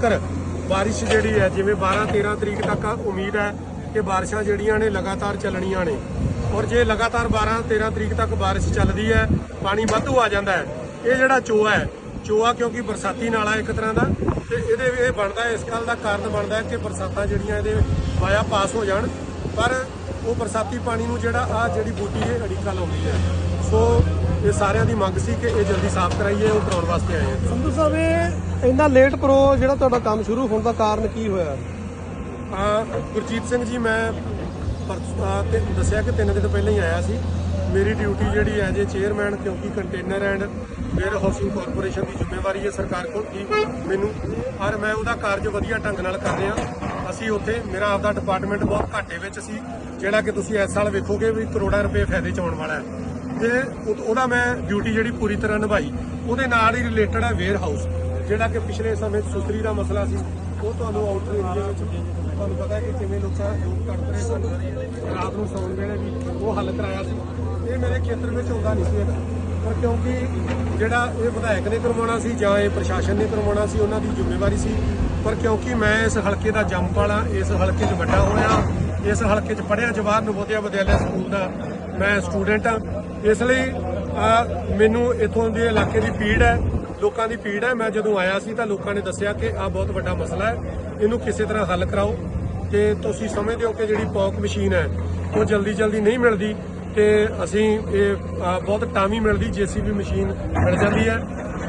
ਤੱਕ ਬਾਰਿਸ਼ ਜਿਹੜੀ ਹੈ, ਜਿਵੇਂ 12 13 ਤਰੀਕ ਤੱਕ ਉਮੀਦ ਹੈ ਕਿ ਬਾਰਿਸ਼ਾਂ ਜਿਹੜੀਆਂ ਨੇ ਲਗਾਤਾਰ ਚੱਲਣੀਆਂ ਨੇ। ਔਰ ਜੇ ਲਗਾਤਾਰ 12 13 ਤਰੀਕ ਤੱਕ ਬਾਰਿਸ਼ ਚੱਲਦੀ ਹੈ, ਪਾਣੀ ਵਾਧੂ ਆ ਜਾਂਦਾ ਹੈ। ਇਹ ਜਿਹੜਾ ਚੋਆ ਹੈ, ਚੋਆ ਕਿਉਂਕਿ ਬਰਸਾਤੀ ਨਾਲਾ ਇੱਕ ਤਰ੍ਹਾਂ ਦਾ, ਤੇ ਇਹਦੇ ਇਹ ਬਣਦਾ ਇਸ ਗੱਲ ਦਾ ਕਾਰਨ ਬਣਦਾ ਹੈ ਕਿ ਬਰਸਾਤਾਂ ਜਿਹੜੀਆਂ ਇਹਦੇ ਵਾਇਆ ਪਾਸ ਹੋ ਜਾਣ। ਪਰ ਉਹ ਬਰਸਾਤੀ ਪਾਣੀ ਨੂੰ ਜਿਹੜਾ ਆ ਜਿਹੜੀ ਬੂਟੀ ਇਹ ਅੜਿੱਕਾ ਲਾਉਂਦੀ ਹੈ। ਸੋ ਇਹ ਸਾਰਿਆਂ ਦੀ ਮੰਗ ਸੀ ਕਿ ਇਹ ਜਲਦੀ ਸਾਫ਼ ਕਰਾਈਏ ਉਹ ਕਰਾਉਣ ਵਾਸਤੇ ਆਏ ਹਾਂ ਸੰਧੂ ਸਾਹਿਬ ਇਹ ਇੰਨਾ ਲੇਟ ਕਰੋ ਜਿਹੜਾ ਤੁਹਾਡਾ ਕੰਮ ਸ਼ੁਰੂ ਹੋਣ ਦਾ ਕਾਰਨ ਕੀ ਹੋਇਆ? ਆ ਗੁਰਜੀਤ ਸਿੰਘ ਜੀ ਮੈਂ ਤੇ ਦੱਸਿਆ ਕਿ ਤਿੰਨ ਦਿਨ ਪਹਿਲਾਂ ਹੀ ਆਇਆ ਸੀ। ਮੇਰੀ ਡਿਊਟੀ ਜਿਹੜੀ ਹੈ ਜੇ ਚੇਅਰਮੈਨ ਕਿਉਂਕਿ container and warehousing corporation ਦੀ ਜ਼ਿੰਮੇਵਾਰੀ ਹੈ ਸਰਕਾਰ ਕੋਲ ਕੀ ਮੈਨੂੰ ਔਰ ਮੈਂ ਉਹਦਾ ਕਾਰਜ ਵਧੀਆ ਢੰਗ ਨਾਲ ਕਰ ਰਿਹਾ। ਅਸੀਂ ਉੱਥੇ ਮੇਰਾ ਆਪਦਾ ਡਿਪਾਰਟਮੈਂਟ ਬਹੁਤ ਘਾਟੇ ਵਿੱਚ ਸੀ ਜਿਹੜਾ ਕਿ ਤੁਸੀਂ ਇਸ ਸਾਲ ਵੇਖੋਗੇ ਵੀ ਕਰੋੜਾਂ ਰੁਪਏ ਫਾਇਦੇ ਚ ਆਉਣ ਵਾਲਾ ਹੈ। ਤੇ ਉਹ- ਉਹਦਾ ਮੈਂ ਡਿਊਟੀ ਜਿਹੜੀ ਪੂਰੀ ਤਰ੍ਹਾਂ ਨਿਭਾਈ। ਉਹਦੇ ਨਾਲ ਹੀ ਰਿਲੇਟਡ ਹੈ ਵੇਅਰ ਹਾਊਸ ਜਿਹੜਾ ਕਿ ਪਿਛਲੇ ਸਮੇਂ 'ਚ ਸੁਸਰੀ ਦਾ ਮਸਲਾ ਸੀ। ਉਹ ਤੁਹਾਨੂੰ ਆਊਟਰ ਏਰੀਆ ਵਿੱਚ ਤੁਹਾਨੂੰ ਪਤਾ ਹੈ ਕਿ ਕਿਵੇਂ ਲੋਕਾਂ ਲੋਕ ਕੱਢ ਰਹੇ ਸਨ। ਰਾਤ ਨੂੰ ਸੌਣ ਵੇਲੇ ਵੀ ਉਹ ਹੱਲ ਕਰਾਇਆ ਸੀ। ਇਹ ਮੇਰੇ ਖੇਤਰ ਵਿੱਚ ਆਉਂਦਾ ਨਹੀਂ ਸੀ ਹੈਗਾ। ਪਰ ਕਿਉਂਕਿ ਜਿਹੜਾ ਇਹ ਵਿਧਾਇਕ ਨੇ ਕਰਵਾਉਣਾ ਸੀ ਜਾਂ ਇਹ ਪ੍ਰਸ਼ਾਸਨ ਨੇ ਕਰਵਾਉਣਾ ਸੀ, ਉਹਨਾਂ ਦੀ ਜ਼ਿੰਮੇਵਾਰੀ ਸੀ। ਪਰ ਕਿਉਂਕਿ ਮੈਂ ਇਸ ਹਲਕੇ ਦਾ ਜੰਮਪਲ ਵਾਲਾ ਇਸ ਹਲਕੇ 'ਚ ਵੱਡਾ ਹੋਇਆ, ਇਸ ਹਲਕੇ 'ਚ ਪੜ੍ਹਿਆ ਜਵਾਹਰ ਨਵੋਦਿਆ ਵਿਦਿਆਲਿਆ ਸਕੂਲ ਦਾ ਮੈਂ ਸਟੂਡੈਂਟ ਹਾਂ। ਇਸ ਲਈ ਮੈਨੂੰ ਇਥੋਂ ਦੇ ਇਲਾਕੇ ਦੀ ਪੀੜ ਹੈ, ਲੋਕਾਂ ਦੀ ਪੀੜ ਹੈ। ਮੈਂ ਜਦੋਂ ਆਇਆ ਸੀ ਤਾਂ ਲੋਕਾਂ ਨੇ ਦੱਸਿਆ ਕਿ ਆ ਬਹੁਤ ਵੱਡਾ ਮਸਲਾ ਹੈ, ਇਹਨੂੰ ਕਿਸੇ ਤਰ੍ਹਾਂ ਹੱਲ ਕਰਾਓ। ਤੇ ਤੁਸੀਂ ਸਮਝਦੇ ਹੋ ਕਿ ਜਿਹੜੀ ਪੌਕ ਮਸ਼ੀਨ ਹੈ, ਉਹ ਜਲਦੀ ਜਲਦੀ ਨਹੀਂ ਮਿਲਦੀ। ਤੇ ਅਸੀਂ ਇਹ ਬਹੁਤ ਟਾਮੀ ਮਿਲਦੀ ਜੀਸੀਬੀ ਮਸ਼ੀਨ ਮਿਲ ਜਾਂਦੀ ਹੈ।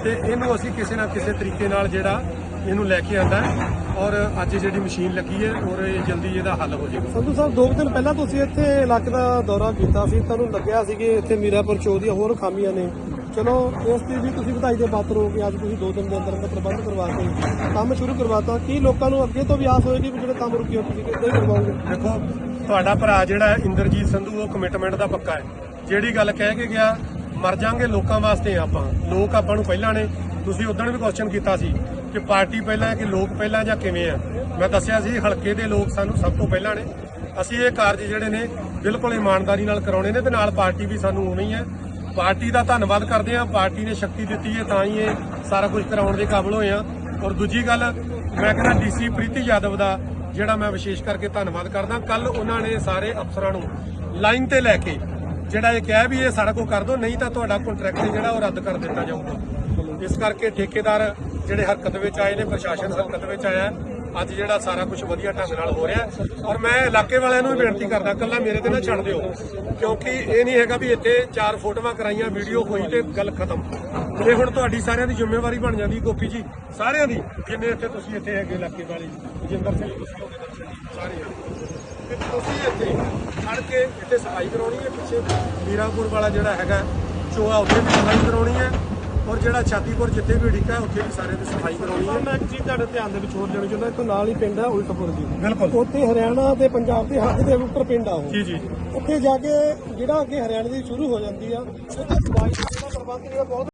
ਤੇ ਇਹਨੂੰ ਅਸੀਂ ਕਿਸੇ ਨਾ ਕਿਸੇ ਤਰੀਕੇ ਨਾਲ ਜਿਹੜਾ ਇਹਨੂੰ ਲੈ ਕੇ ਆਂਦਾ ਔਰ ਅੱਜ ਜਿਹੜੀ ਮਸ਼ੀਨ ਲੱਗੀ ਹੈ ਔਰ ਇਹ ਜਲਦੀ ਇਹਦਾ ਹੱਲ ਹੋ ਜਾਏਗਾ। ਸੰਧੂ ਸਾਹਿਬ ਦੋ ਦਿਨ ਪਹਿਲਾਂ ਤੁਸੀਂ ਇੱਥੇ ਇਲਾਕੇ ਦਾ ਦੌਰਾ ਕੀਤਾ ਸੀ ਤੁਹਾਨੂੰ ਲੱਗਿਆ ਸੀ ਕਿ ਇੱਥੇ ਮੀਰਾਪੁਰ ਚੌ ਦੀਆਂ ਹੋਰ ਖਾਮੀਆਂ ਨੇ। ਚਲੋ ਉਸ ਦੀ ਵੀ ਤੁਸੀਂ ਵਧਾਈ ਦੇ ਪਾਤਰ ਹੋ ਕਿ ਅੱਜ ਤੁਸੀਂ ਦੋ ਦਿਨ ਦੇ ਅੰਦਰ ਅੰਦਰ ਪ੍ਰਬੰਧ ਕਰਵਾ ਕੇ ਕੰਮ ਸ਼ੁਰੂ ਕਰਵਾਤਾ। ਕੀ ਲੋਕਾਂ ਨੂੰ ਅੱਗੇ ਤੋਂ ਵੀ ਆਸ ਹੋਏਗੀ ਵੀ ਜਿਹੜੇ ਕੰਮ ਰੁਕੇ ਹੋ ਤੁਸੀਂ ਕਿੱਦਾਂ ਹੀ ਕਰਵਾਓਗੇ? ਦੇਖੋ ਤੁਹਾਡਾ ਭਰਾ ਜਿਹੜਾ ਹੈ, ਇੰਦਰਜੀਤ ਸੰਧੂ ਉਹ ਕਮਿਟਮੈਂਟ ਦਾ ਪੱਕਾ ਹੈ। ਜਿਹੜੀ ਗੱਲ ਕਹਿ ਕੇ ਗਿਆ ਮਰ ਜਾਾਂਗੇ ਲੋਕਾਂ ਵਾਸਤੇ ਆਪਾਂ। ਲੋਕ ਆਪਾਂ ਨੂੰ ਪਹਿਲਾਂ ਨੇ ਤੁਸੀਂ ਉਦੋਂ ਵੀ ਕੁਐਸਚਨ ਕੀਤਾ ਸੀ ਕਿ ਪਾਰਟੀ ਪਹਿਲਾਂ ਹੈ ਕਿ ਲੋਕ ਪਹਿਲਾਂ ਜਾਂ ਕਿਵੇਂ ਆ ਮੈਂ ਦੱਸਿਆ ਸੀ ਹਲਕੇ ਦੇ ਲੋਕ ਸਾਨੂੰ ਸਭ ਤੋਂ ਪਹਿਲਾਂ ਨੇ। ਅਸੀਂ ਇਹ ਕਾਰਜ ਜਿਹੜੇ ਨੇ ਬਿਲਕੁਲ ਇਮਾਨਦਾਰੀ ਨਾਲ ਕਰਾਉਣੇ ਨੇ ਤੇ ਨਾਲ ਪਾਰਟੀ ਵੀ ਸਾਨੂੰ ਉਵੇਂ ਹੈ ਪਾਰਟੀ ਦਾ ਧੰਨਵਾਦ ਕਰਦੇ ਹਾਂ ਪਾਰਟੀ ਨੇ ਸ਼ਕਤੀ ਦਿੱਤੀ ਹੈ ਤਾਂ ਹੀ ਇਹ ਸਾਰਾ ਕੁਝ ਕਰਾਉਣ ਦੇ ਕਾਬਿਲ ਹੋਏ ਆ ਔਰ ਦੂਜੀ ਗੱਲ ਮੈਂ ਕਹਿੰਦਾ ਡੀਸੀ ਪ੍ਰੀਤੀ ਯਾਦਵ ਦਾ ਜਿਹੜਾ ਮੈਂ ਵਿਸ਼ੇਸ਼ ਕਰਕੇ ਧੰਨਵਾਦ ਕਰਦਾ। ਕੱਲ ਉਹਨਾਂ ਨੇ ਸਾਰੇ ਅਫਸਰਾਂ ਨੂੰ ਲਾਈਨ ਤੇ ਲੈ ਕੇ ਜਿਹੜਾ ਇਹ ਕਿਹਾ ਵੀ ਇਹ ਸਾਰਾ ਕੁਝ ਕਰ ਦਿਓ ਨਹੀਂ ਤਾਂ ਤੁਹਾਡਾ ਕੰਟਰੈਕਟ ਜਿਹੜਾ ਉਹ ਰੱਦ ਕਰ ਦਿੱਤਾ ਜਾਊਗਾ। ਇਸ ਕਰਕੇ ਠੇਕੇਦਾਰ ਜਿਹੜੇ ਹਰਕਤ ਵਿੱਚ ਆਏ ਨੇ, ਪ੍ਰਸ਼ਾਸਨ ਹਰਕਤ ਵਿੱਚ ਆਇਆ ਅੱਜ ਜਿਹੜਾ ਸਾਰਾ ਕੁਝ ਵਧੀਆ ਢੰਗ ਨਾਲ ਹੋ ਰਿਹਾ ਔਰ ਮੈਂ ਇਲਾਕੇ ਵਾਲਿਆਂ ਨੂੰ ਵੀ ਬੇਨਤੀ ਕਰਦਾ ਕੱਲਾ ਮੇਰੇ ਤੇ ਨਾ ਛੱਡ ਦਿਓ। ਕਿਉਂਕਿ ਇਹ ਨਹੀਂ ਹੈਗਾ ਵੀ ਇੱਥੇ ਚਾਰ ਫੋਟੋਆਂ ਕਰਾਈਆਂ, ਵੀਡੀਓ ਹੋਈ ਤੇ ਗੱਲ ਖਤਮ। ਇਹ ਹੁਣ ਤੁਹਾਡੀ ਸਾਰਿਆਂ ਦੀ ਜ਼ਿੰਮੇਵਾਰੀ ਬਣ ਜਾਂਦੀ ਗੋਪੀ ਜੀ। ਸਾਰਿਆਂ ਦੀ। ਜਿੰਨੇ ਇੱਥੇ ਤੁਸੀਂ ਇੱਥੇ ਹੈਗੇ ਇਲਾਕੇ ਵਾਲੇ? ਜਿੰਦਰ ਸਿੰਘ ਤੁਸੀਂ ਹੋਗੇ ਦਰਸ਼ਨ ਜੀ ਸਾਰੇ ਤੇ ਤੁਸੀਂ ਇੱਥੇ ਖੜ ਕੇ ਇੱਥੇ ਸਫ਼ਾਈ ਕਰਾਉਣੀ ਹੈ ਪਿੱਛੇ? ਮੀਰਾਪੁਰ ਵਾਲਾ ਜਿਹੜਾ ਹੈਗਾ ਚੋਆ ਉੱਥੇ ਵੀ ਸਫ਼ਾਈ ਕਰਾਉਣੀ ਹੈ। ਔਰ ਜਿਹੜਾ ਛਾਤੀਪੁਰ ਜਿੱਥੇ ਵੀ ਢਿੱਕਾ ਉੱਥੇ ਵੀ ਸਾਰੇ ਦੀ ਸਫ਼ਾਈ ਕਰਾਉਣੀ ਹੈ। ਮੈਂ ਇੱਕ ਚੀਜ਼ ਤੁਹਾਡੇ ਧਿਆਨ ਦੇ ਵਿੱਚ ਹੋਰ ਲੈਣੀ ਚਾਹੁੰਦਾ ਇੱਥੋਂ ਨਾਲ ਹੀ ਪਿੰਡ ਹੈ ਉਲਟਪੁਰ ਜੀ। ਬਿਲਕੁਲ। ਉੱਥੇ ਹਰਿਆਣਾ ਤੇ ਪੰਜਾਬ ਦੇ ਹੱਦ ਦੇ ਉੱਪਰ ਪਿੰਡ ਆ ਉਹ। ਜੀ ਜੀ। ਉੱਥੇ ਜਾ ਕੇ ਜਿਹੜਾ ਅੱਗੇ ਹਰਿਆਣਾ ਦੀ ਸ਼ੁਰੂ ਹੋ ਜਾਂਦੀ ਆ ਉੱਥੇ ਸਫ਼ਾਈ ਦਾ ਪ੍ਰਬੰਧ ਜਿਹੜਾ ਬਹੁਤ